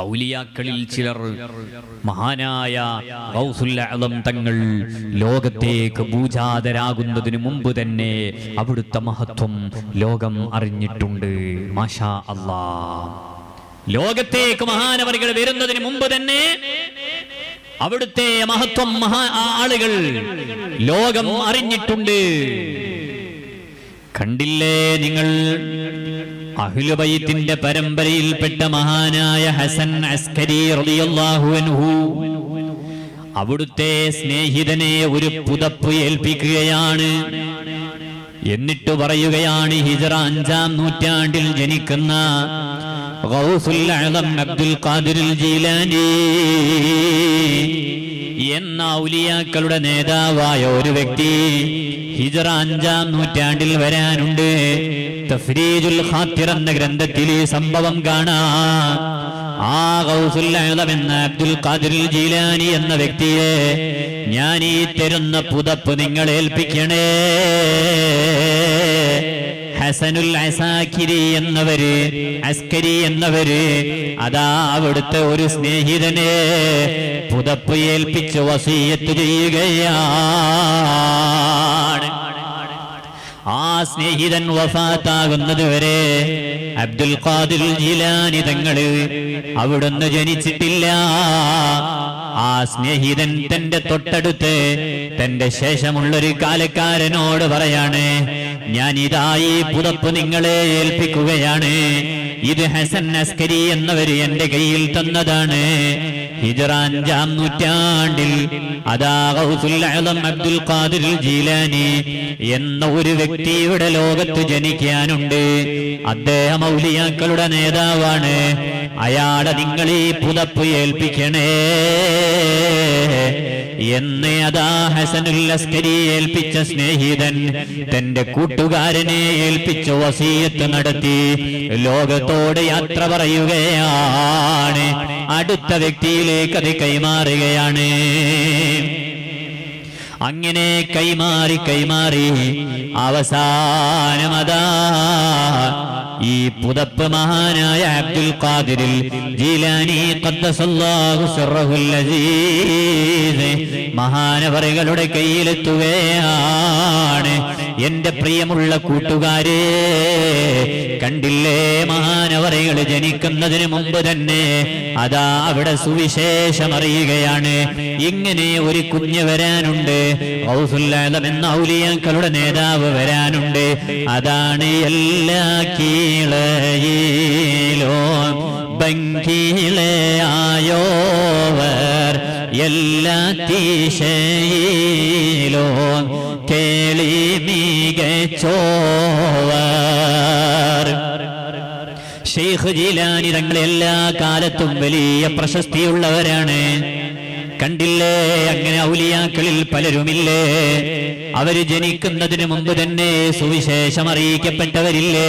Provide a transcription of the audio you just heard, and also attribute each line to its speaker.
Speaker 1: ഔലിയാക്കളിൽ ചിലർ മഹാനായ ഗൗസുല്ലം തങ്ങൾ ലോകത്തേക്ക് പൂജാതരാകുന്നതിന് മുമ്പ് തന്നെ അവിടുത്തെ മഹത്വം ലോകം അറിഞ്ഞിട്ടുണ്ട്. മാഷാ അല്ലാ. ലോകത്തേക്ക് മഹാനവറികൾ വരുന്നതിന് മുമ്പ് തന്നെ അവിടുത്തെ മഹത്വം മഹാ ആളുകൾ ലോകം അറിഞ്ഞിട്ടുണ്ട്. കണ്ടില്ലേ നിങ്ങൾ? അഹ്ലുബൈത്തിന്റെ പരമ്പരയിൽപ്പെട്ട മഹാനായ ഹസൻ അസ്കരി അവിടുത്തെ സ്നേഹിതനെ ഒരു പുതപ്പ് ഏൽപ്പിക്കുകയാണ്. എന്നിട്ട് പറയുകയാണ് ഹിജറ അഞ്ചാം നൂറ്റാണ്ടിൽ ജനിക്കുന്ന അബ്ദുൽ ഖാദിർ ജീലാനി. എന്ന ഔലിയാക്കളുടെ നേതാവായ ഒരു വ്യക്തി ഹിജറ അഞ്ചാം നൂറ്റാണ്ടിൽ വരാനുണ്ട്. തഫ്രീജുൽ ഖാത്തിർ എന്ന ഗ്രന്ഥത്തിൽ ഈ സംഭവം കാണാം. ആ ഗൗസുൽ എന്ന അബ്ദുൽ ഖാദിർ ജീലാനി എന്ന വ്യക്തിയെ ഞാൻ ഈ തരുന്ന പുതപ്പ് നിങ്ങൾ ഏൽപ്പിക്കണേ ഹസനുൽ അസാഖിരി എന്നവര് അസ്കരി എന്നവര് അതാ അവിടുത്തെ ഒരു സ്നേഹിതനെ പുതപ്പ് ഏൽപ്പിച്ച് വസീയത്ത് ചെയ്യുകയാണ്. സ്നേഹിതൻ വഫാത്താകുന്നത് വരെ അബ്ദുൽ ഖാദിർ ജിലാനി തങ്ങൾ അവിടുന്ന് ജനിച്ചിട്ടില്ല. ആ സ്നേഹിതൻ തന്റെ തൊട്ടടുത്ത് തന്റെ ശേഷമുള്ളൊരു കാലക്കാരനോട് പറയാണ് ഞാൻ ഇതായി പുതപ്പ് നിങ്ങളെ ഏൽപ്പിക്കുകയാണ്. ഇത് ഹസൻ അസ്കരി എന്നവര് എന്റെ കയ്യിൽ തന്നതാണ്. ഹിജറ നൂറ്റാണ്ടിൽ അതാ അബ്ദുൽ ഖാദിർ ജീലാനി എന്ന ഒരു വ്യക്തിയുടെ ലോകത്ത് ജനിക്കാനുണ്ട്. അദ്ദേഹം ഔലിയാക്കളുടെ നേതാവാണ്. അയാളെ നിങ്ങൾ ഈ പുതപ്പ് ഏൽപ്പിക്കണേ. എന്ന് അതാ ഹസനുൽ അസ്കരി ഏൽപ്പിച്ച സ്നേഹിതൻ തന്റെ കൂട്ടുകാരനെ ഏൽപ്പിച്ച വസീയത്ത് നടത്തി. ലോകത്തോട് യാത്ര പറയുകയാണ്. അടുത്ത വ്യക്തിയിലേക്ക് അത് കൈമാറുകയാണ്. അങ്ങനെ കൈമാറി കൈമാറി അവസാനമതാ ഈ പുതപ്പ് മഹാനായ അബ്ദുൽ ഖാദിരിൽ ജീലാനി മഹാനവറുകളുടെ കയ്യിലെത്തുകയാണ്. എന്റെ പ്രിയമുള്ള കൂട്ടുകാരെ കണ്ടില്ലേ മഹാനവറികൾ ജനിക്കുന്നതിന് മുമ്പ് തന്നെ അതാ അവിടെ സുവിശേഷം അറിയുകയാണ് ഇങ്ങനെ ഒരു കുഞ്ഞ് വരാനുണ്ട്. ഔസുല്ലാദം എന്ന ഔലിയാക്കളുടെ നേതാവ് വരാനുണ്ട്. അതാണ് എല്ലാ കീളയിലോ ബങ്കിളെ എല്ലാ തീശയിലോ ഷെയ്ഖ് ജീലാനി തങ്ങൾ എല്ലാ കാലത്തും വലിയ പ്രശസ്തിയുള്ളവരാണ്. കണ്ടില്ലേ? അങ്ങനെ ഔലിയാക്കളിൽ പലരുമില്ലേ? അവർ ജനിക്കുന്നതിന് മുമ്പ് തന്നെ സുവിശേഷം അറിയിക്കപ്പെട്ടവരില്ലേ